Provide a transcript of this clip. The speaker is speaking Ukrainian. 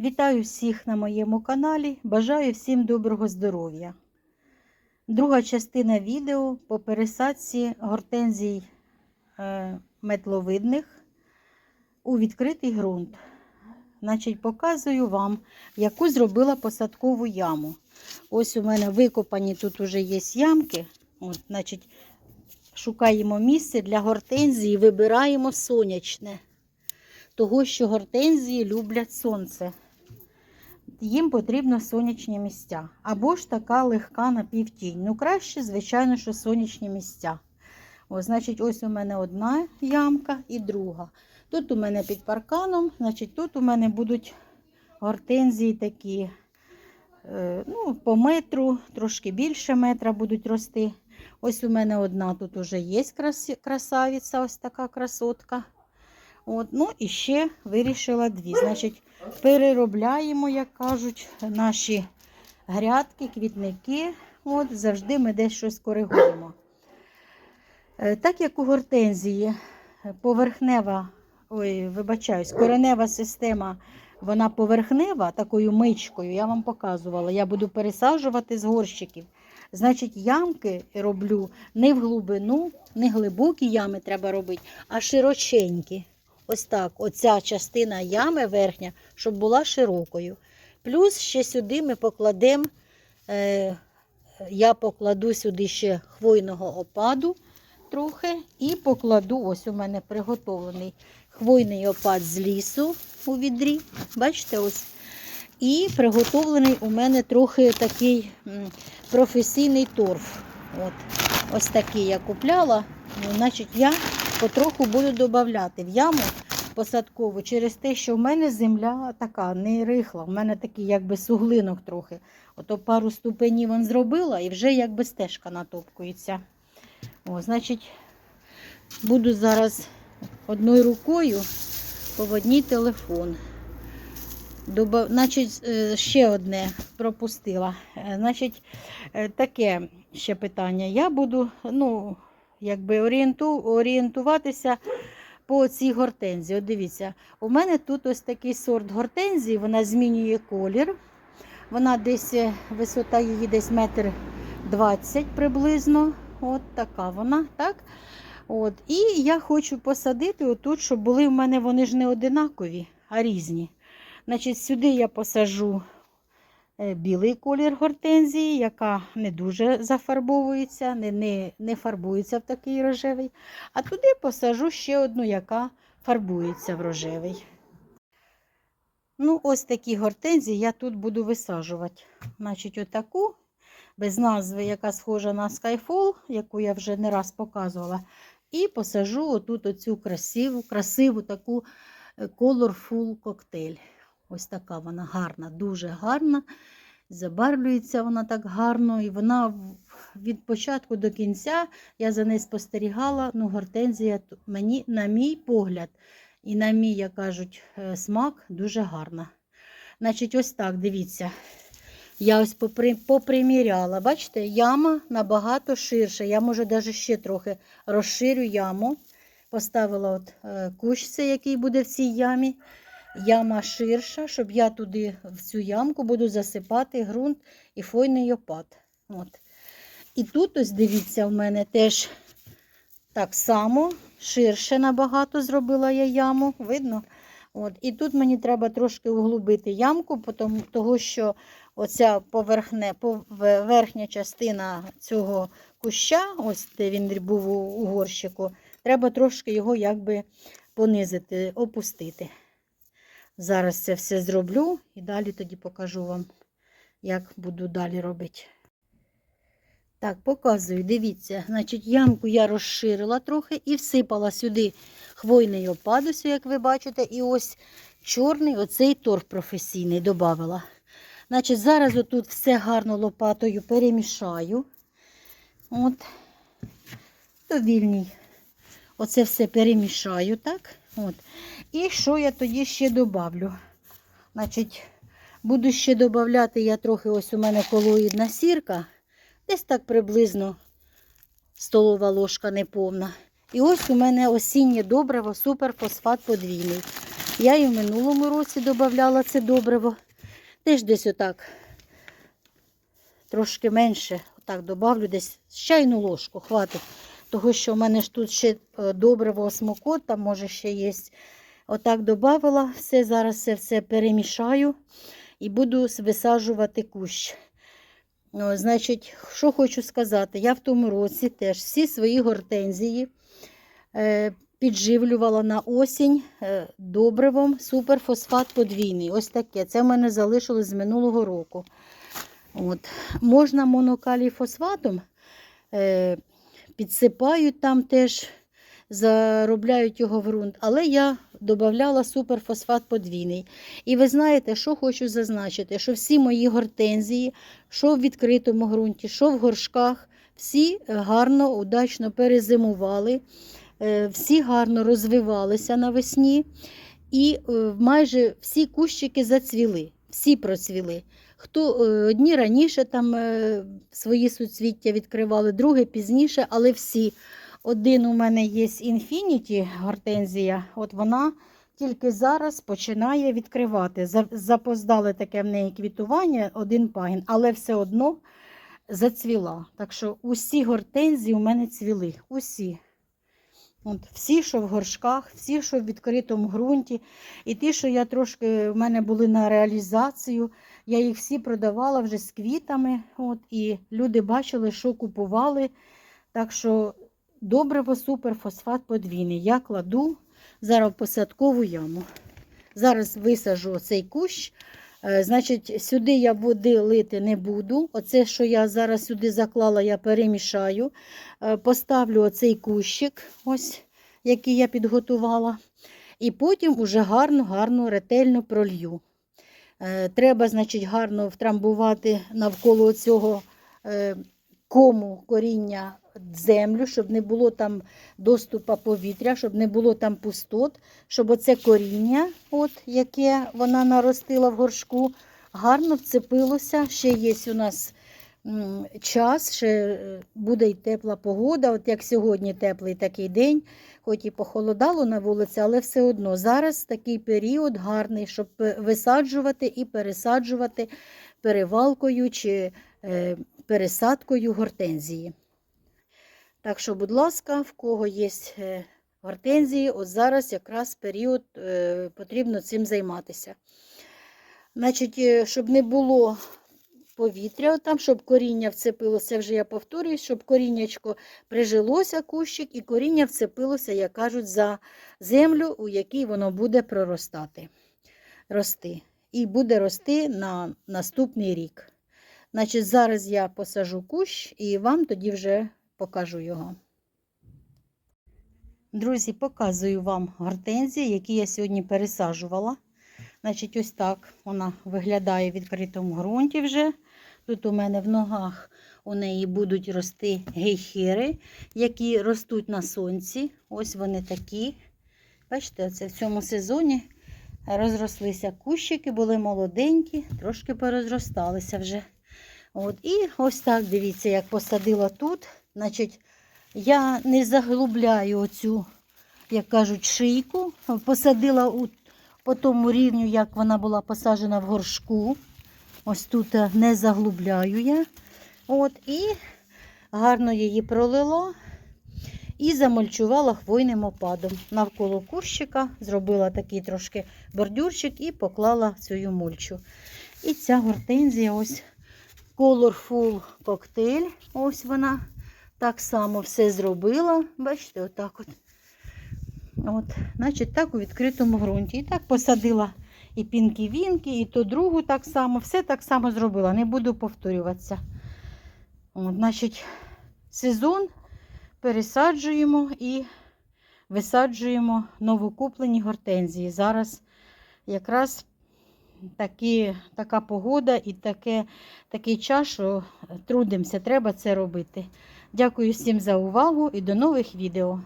Вітаю всіх на моєму каналі. Бажаю всім доброго здоров'я. Друга частина відео по пересадці гортензій е, метловидних у відкритий ґрунт. Значить, показую вам, яку зробила посадкову яму. Ось у мене викопані тут уже є ямки. От, значить, шукаємо місце для гортензії, вибираємо сонячне. Того, що гортензії люблять сонце. Їм потрібно сонячні місця. Або ж така легка напівтінь. Ну, краще, звичайно, що сонячні місця. О, значить, ось у мене одна ямка і друга. Тут у мене під парканом, значить, тут у мене будуть гортензії такі, е, ну, по метру, трошки більше метра будуть рости. Ось у мене одна тут вже є крас- красавиця, ось така красотка. От, ну і ще вирішила дві. Значить, переробляємо, як кажуть, наші грядки, квітники. От, завжди ми десь щось коригуємо. Е, Так як у гортензії поверхнева, ой, вибачаюсь, коренева система, вона поверхнева, такою мичкою, я вам показувала, я буду пересаджувати з горщиків. Значить, ямки роблю не в глибину, не глибокі ями треба робити, а широченькі. Ось так, оця частина ями верхня, щоб була широкою. Плюс ще сюди ми покладемо, е, я покладу сюди ще хвойного опаду трохи і покладу, ось у мене приготовлений хвойний опад з лісу у відрі. Бачите, ось. І приготовлений у мене трохи такий професійний торф. От. Ось такий я купляла. Ну, значить, я потроху буду додавати в яму посадкову через те, що в мене земля така не рихла. У мене такий якби суглинок трохи. Ото пару ступенів вон зробила і вже якби стежка натопкується. О, значить, буду зараз одною рукою поводній телефон. Доба... Значить, е, ще одне пропустила. Е, Значить, е, таке ще питання. Я буду ну, якби орієнту... орієнтуватися по цій гортензії. От дивіться, у мене тут ось такий сорт гортензії, вона змінює колір. Вона десь, е, висота її десь метр двадцять приблизно. От така вона, так? От. І я хочу посадити отут, щоб були в мене вони ж не одинакові, а різні. Значить, сюди я посажу білий колір гортензії, яка не дуже зафарбовується, не, не, не фарбується в такий рожевий. А туди посажу ще одну, яка фарбується в рожевий. Ну, ось такі гортензії я тут буду висаджувати. Значить, отаку, без назви, яка схожа на Skyfall, яку я вже не раз показувала. І посажу отут оцю красиву, красиву таку е, Colorful коктейль. Ось така вона гарна, дуже гарна. Забарвлюється вона так гарно. І вона від початку до кінця я за нею спостерігала. Ну, гортензія мені, на мій погляд, і на мій, як кажуть, е, смак дуже гарна. Значить, ось так, дивіться. Я ось попри, поприміряла. Бачите, яма набагато ширша. Я, може, навіть ще трохи розширю яму. Поставила от е, кущ, який буде в цій ямі. Яма ширша, щоб я туди, в цю ямку, буду засипати ґрунт і фойний опад. От. І тут, ось дивіться, в мене теж так само ширше набагато зробила я яму. Видно? От. І тут мені треба трошки углубити ямку, того що оця поверхне, верхня частина цього куща, ось де він був у горщику, треба трошки його якби понизити, опустити. Зараз це все зроблю і далі тоді покажу вам, як буду далі робити. Так, показую, дивіться, значить, ямку я розширила трохи і всипала сюди хвойний опад, як ви бачите, і ось чорний оцей торф професійний додавила. Значить, зараз отут все гарно лопатою перемішаю. От, довільній. Оце все перемішаю, так? От. І що я тоді ще добавлю? Значить, буду ще додати я трохи, ось у мене колоїдна сірка, десь так приблизно столова ложка неповна. І ось у мене осіннє добриво, суперфосфат подвійний. Я і в минулому році додавала це добриво. Теж десь отак трошки менше. Отак добавлю десь чайну ложку, хватить. Того, що в мене ж тут ще е, добриво осмокот, там може ще є. Отак додавила, все, зараз це все перемішаю і буду висаджувати кущ. О, значить, що хочу сказати, я в тому році теж всі свої гортензії е, підживлювала на осінь е, добривом суперфосфат подвійний. Ось таке. Це в мене залишилось з минулого року. От. Можна монокалій фосфатом, е, підсипають там теж, заробляють його в ґрунт, але я додавала суперфосфат подвійний. І ви знаєте, що хочу зазначити, що всі мої гортензії, що в відкритому ґрунті, що в горшках, всі гарно, удачно перезимували, е, всі гарно розвивалися навесні. І е, майже всі кущики зацвіли, всі процвіли. Хто е, одні раніше там е, свої суцвіття відкривали, другі пізніше, але всі. Один у мене є Infinity гортензія, от вона тільки зараз починає відкривати. Запоздали таке в неї квітування, один пагін, але все одно зацвіла. Так що усі гортензії у мене цвіли. Усі. От, всі, що в горшках, всі, що в відкритому ґрунті. І ті, що я трошки в мене були на реалізацію, я їх всі продавала вже з квітами. От, і люди бачили, що купували. Так що добриво суперфосфат подвійний. Я кладу зараз в посадкову яму. Зараз висажу цей кущ. Е, Значить, сюди я води лити не буду. Оце, що я зараз сюди заклала, я перемішаю. Е, Поставлю оцей кущик, ось, який я підготувала. І потім уже гарно, гарно, ретельно пролью. Е, Треба, значить, гарно втрамбувати навколо цього е, кому коріння землю, щоб не було там доступу повітря, щоб не було там пустот, щоб оце коріння, от, яке вона наростила в горшку, гарно вцепилося. Ще є у нас час, ще е, буде й тепла погода, от як сьогодні теплий такий день, хоч і похолодало на вулиці, але все одно зараз такий період гарний, щоб висаджувати і пересаджувати перевалкою чи е, пересадкою гортензії. Так що, будь ласка, в кого є е, гортензії, от зараз якраз період потрібно цим займатися. Значить, щоб не було повітря, там, щоб коріння вцепилося, вже я повторюю, щоб коріннячко прижилося кущик, і коріння вцепилося, як кажуть, за землю, у якій воно буде проростати, рости. І буде рости на наступний рік. Значить, зараз я посажу кущ і вам тоді вже покажу його. Друзі, показую вам гортензії, які я сьогодні пересаджувала. Значить, ось так вона виглядає в відкритому ґрунті вже. Тут у мене в ногах у неї будуть рости гейхери, які ростуть на сонці. Ось вони такі. Бачите, оце в цьому сезоні розрослися кущики, були молоденькі, трошки порозросталися вже. От, І ось так, дивіться, як посадила тут. Значить, я не заглубляю оцю, як кажуть, шийку. Посадила у, по тому рівню, як вона була посаджена в горшку. Ось тут е, не заглубляю я. От, І гарно її пролила і замульчувала хвойним опадом. Навколо кущика зробила такий трошки бордюрчик і поклала цю мульчу. І ця гортензія ось Colorful коктейль. Ось вона. Так само все зробила. Бачите, отак от. От, Значить, так у відкритому ґрунті. І так посадила і пінки-вінки, і то другу так само. Все так само зробила. Не буду повторюватися. От, Значить, сезон пересаджуємо і висаджуємо новокуплені гортензії. Зараз якраз такі, така погода і таке, такий час, що трудимося, треба це робити. Дякую всім за увагу і до нових відео.